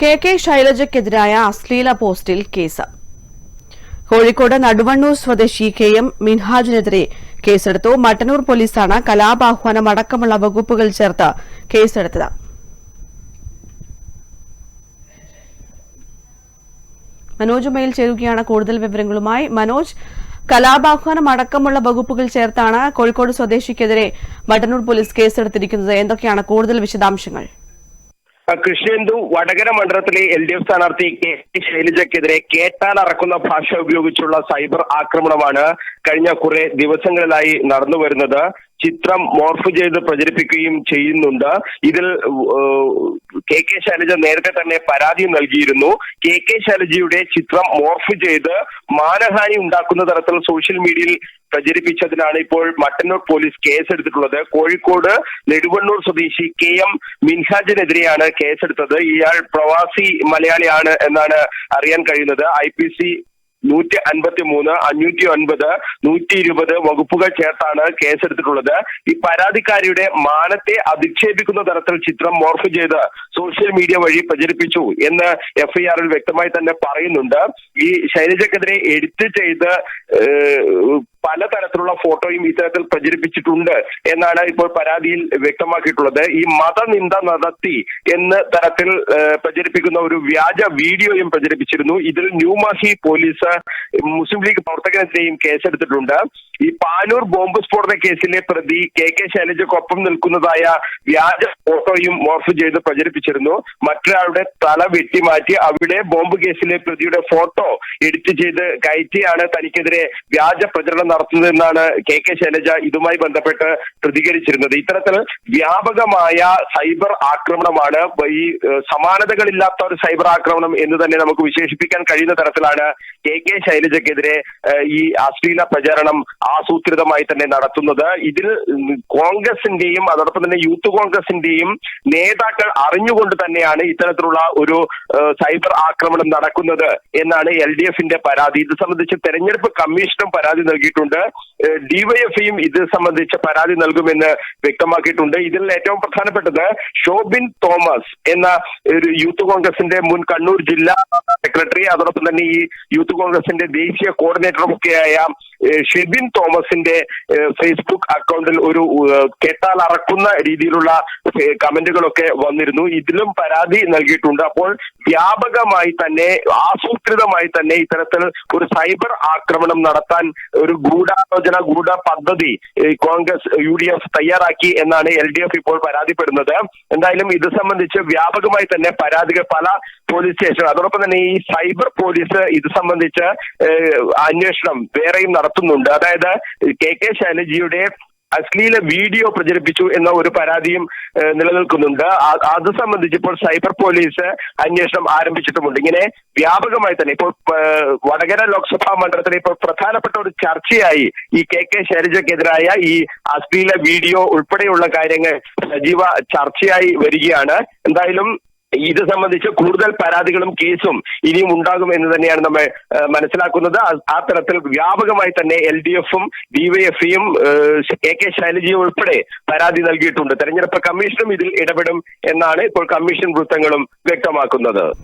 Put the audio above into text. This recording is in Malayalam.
കെ കെ ശൈലജയ്ക്കെതിരായ അശ്ലീല പോസ്റ്റിൽ കേസ്. കോഴിക്കോട് നടുവണ്ണൂർ സ്വദേശി കെ എം മിൻഹാജിനെതിരെ കേസെടുത്തു. മട്ടന്നൂർ പോലീസാണ് കലാപാഹ്വാനം അടക്കമുള്ള വകുപ്പുകൾ ചേർത്ത് കേസെടുത്തത്. മനോജ് ചേരുകയാണ് കൂടുതൽ വിവരങ്ങളുമായി. മനോജ് കലാപാഹ്വാനം അടക്കമുള്ള വകുപ്പുകൾ ചേർത്താണ് കോഴിക്കോട് സ്വദേശിക്കെതിരെ മട്ടന്നൂർ പോലീസ് കേസെടുത്തിരിക്കുന്നത്. എന്തൊക്കെയാണ് കൂടുതൽ വിശദാംശങ്ങൾ? കൃഷ്ണേന്ദു വടകര മണ്ഡലത്തിലെ എൽ ഡി എഫ് സ്ഥാനാർത്ഥി കെ ശൈലജക്കെതിരെ കേട്ടാൽ അറക്കുന്ന ഭാഷ ഉപയോഗിച്ചുള്ള സൈബർ ആക്രമണമാണ് കഴിഞ്ഞ കുറെ ദിവസങ്ങളിലായി നടന്നു വരുന്നത്. ചിത്രം മോർഫ് ചെയ്ത് പ്രചരിപ്പിക്കുകയും ചെയ്യുന്നുണ്ട്. ഇതിൽ കെ കെ ശൈലജ നേരത്തെ തന്നെ പരാതി നൽകിയിരുന്നു. കെ കെ ശൈലജയുടെ ചിത്രം മോർഫ് ചെയ്ത് മാനഹാനി ഉണ്ടാക്കുന്ന തരത്തിൽ സോഷ്യൽ മീഡിയയിൽ പ്രചരിപ്പിച്ചതിനാണ് ഇപ്പോൾ മട്ടന്നൂർ പോലീസ് കേസെടുത്തിട്ടുള്ളത്. കോഴിക്കോട് നെടുവണ്ണൂർ സ്വദേശി കെ എം മിൻഹാജിനെതിരെയാണ് കേസെടുത്തത്. ഇയാൾ പ്രവാസി മലയാളിയാണ് എന്നാണ് അറിയാൻ കഴിയുന്നത്. ഐ പി സി നൂറ്റി അൻപത്തി മൂന്ന് അഞ്ഞൂറ്റി ഒൻപത് നൂറ്റി ഇരുപത് വകുപ്പുകൾ ചേർത്താണ് കേസെടുത്തിട്ടുള്ളത്. ഈ പരാതിക്കാരിയുടെ മാനത്തെ അധിക്ഷേപിക്കുന്ന തരത്തിൽ ചിത്രം മോർഫ് ചെയ്ത് സോഷ്യൽ മീഡിയ വഴി പ്രചരിപ്പിച്ചു എന്ന് എഫ്ഐആറിൽ വ്യക്തമായി തന്നെ പറയുന്നുണ്ട്. ഈ ശൈലജക്കെതിരെ എഡിറ്റ് ചെയ്ത് പലതരത്തിലുള്ള ഫോട്ടോയും ഇത്തരത്തിൽ പ്രചരിപ്പിച്ചിട്ടുണ്ട് എന്നാണ് ഇപ്പോൾ പരാതിയിൽ വ്യക്തമാക്കിയിട്ടുള്ളത്. ഈ മതനിന്ദ നടത്തി എന്ന തരത്തിൽ പ്രചരിപ്പിക്കുന്ന ഒരു വ്യാജ വീഡിയോയും പ്രചരിപ്പിച്ചിരുന്നു. ഇതിൽ ന്യൂമാഹി പോലീസ് മുസ്ലിം ലീഗ് പ്രവർത്തകനെതിരെയും കേസെടുത്തിട്ടുണ്ട്. ഈ പാനൂർ ബോംബ് സ്ഫോടന കേസിലെ പ്രതി കെ കെ ശൈലജക്കൊപ്പം നിൽക്കുന്നതായ വ്യാജ ഫോട്ടോയും മോർഫ് ചെയ്ത് പ്രചരിപ്പിച്ചിരുന്നു. മറ്റൊരാളുടെ തല വെട്ടിമാറ്റി അവിടെ ബോംബ് കേസിലെ പ്രതിയുടെ ഫോട്ടോ എഡിറ്റ് ചെയ്ത് കയറ്റിയാണ് തനിക്കെതിരെ വ്യാജ പ്രചരണം നടത്തുന്നതെന്നാണ് കെ കെ ശൈലജ ഇതുമായി ബന്ധപ്പെട്ട് പ്രതികരിച്ചിരുന്നത്. ഇത്തരത്തിൽ വ്യാപകമായ സൈബർ ആക്രമണമാണ് ഈ സമാനതകളില്ലാത്ത ഒരു സൈബർ ആക്രമണം എന്ന് തന്നെ നമുക്ക് വിശേഷിപ്പിക്കാൻ കഴിയുന്ന തരത്തിലാണ് കെ കെ ശൈലജക്കെതിരെ ഈ അശ്ലീല പ്രചാരണം ആസൂത്രിതമായി തന്നെ നടത്തുന്നത്. ഇതിൽ കോൺഗ്രസിന്റെയും അതോടൊപ്പം തന്നെ യൂത്ത് കോൺഗ്രസിന്റെയും നേതാക്കൾ അറിഞ്ഞുകൊണ്ട് തന്നെയാണ് ഇത്തരത്തിലുള്ള ഒരു സൈബർ ആക്രമണം നടക്കുന്നത് എന്നാണ് എൽ ഡി എഫിന്റെ പരാതി. ഇത് സംബന്ധിച്ച് തെരഞ്ഞെടുപ്പ് കമ്മീഷനും പരാതി നൽകിയിട്ടുണ്ട്. ഏഹ്, ഡിവൈഎഫ്ഐയും ഇത് സംബന്ധിച്ച് പരാതി നൽകുമെന്ന് വ്യക്തമാക്കിയിട്ടുണ്ട്. ഇതിൽ ഏറ്റവും പ്രധാനപ്പെട്ടത് ഷോബിൻ തോമസ് എന്ന ഒരു യൂത്ത് കോൺഗ്രസിന്റെ മുൻ കണ്ണൂർ ജില്ലാ സെക്രട്ടറി. അതോടൊപ്പം തന്നെ ഈ യൂത്ത് കോൺഗ്രസിന്റെ ദേശീയ കോർഡിനേറ്ററും ഒക്കെയായ ഷെബിൻ തോമസിന്റെ ഫേസ്ബുക്ക് അക്കൗണ്ടിൽ ഒരു കേട്ടാൽ അറക്കുന്ന രീതിയിലുള്ള കമന്റുകളൊക്കെ വന്നിരുന്നു. ഇതിലും പരാതി നൽകിയിട്ടുണ്ട്. അപ്പോൾ വ്യാപകമായി തന്നെ ആസൂത്രിതമായി തന്നെ ഇത്തരത്തിൽ ഒരു സൈബർ ആക്രമണം നടത്താൻ ഒരു ഗൂഢാലോചന ഗൂഢ പദ്ധതി കോൺഗ്രസ് യു ഡി എഫ് തയ്യാറാക്കി എന്നാണ് എൽ ഡി എഫ് ഇപ്പോൾ പരാതിപ്പെടുന്നത്. എന്തായാലും ഇത് സംബന്ധിച്ച് വ്യാപകമായി തന്നെ പരാതികൾ പല പോലീസ് സ്റ്റേഷൻ അതോടൊപ്പം തന്നെ ഈ സൈബർ പോലീസ് ഇത് സംബന്ധിച്ച് അന്വേഷണം വേറെയും നടത്തുന്നുണ്ട്. അതായത് കെ കെ ശൈലജിയുടെ അശ്ലീല വീഡിയോ പ്രചരിപ്പിച്ചു എന്ന ഒരു പരാതിയും നിലനിൽക്കുന്നുണ്ട്. അത് സംബന്ധിച്ച് ഇപ്പോൾ സൈബർ പോലീസ് അന്വേഷണം ആരംഭിച്ചിട്ടുമുണ്ട്. ഇങ്ങനെ വ്യാപകമായി തന്നെ ഇപ്പോൾ വടകര ലോക്സഭാ മണ്ഡലത്തിലെ ഇപ്പോൾ പ്രധാനപ്പെട്ട ഒരു ചർച്ചയായി ഈ കെ കെ ശൈലജക്കെതിരായ ഈ അശ്ലീല വീഡിയോ ഉൾപ്പെടെയുള്ള കാര്യങ്ങൾ സജീവ ചർച്ചയായി വരികയാണ്. എന്തായാലും ഇത് സംബന്ധിച്ച് കൂടുതൽ പരാതികളും കേസും ഇനിയും ഉണ്ടാകും എന്ന് തന്നെയാണ് നമ്മൾ മനസ്സിലാക്കുന്നത്. ആ- തരത്തിൽ വ്യാപകമായി തന്നെ എൽ ഡി എഫും ഡിവൈഎഫ്ഇയും എ കെ ശൈലജയും ഉൾപ്പെടെ പരാതി നൽകിയിട്ടുണ്ട്. തെരഞ്ഞെടുപ്പ് കമ്മീഷനും ഇതിൽ ഇടപെടും എന്നാണ് ഇപ്പോൾ കമ്മീഷൻ വൃത്തങ്ങളും വ്യക്തമാക്കുന്നത്.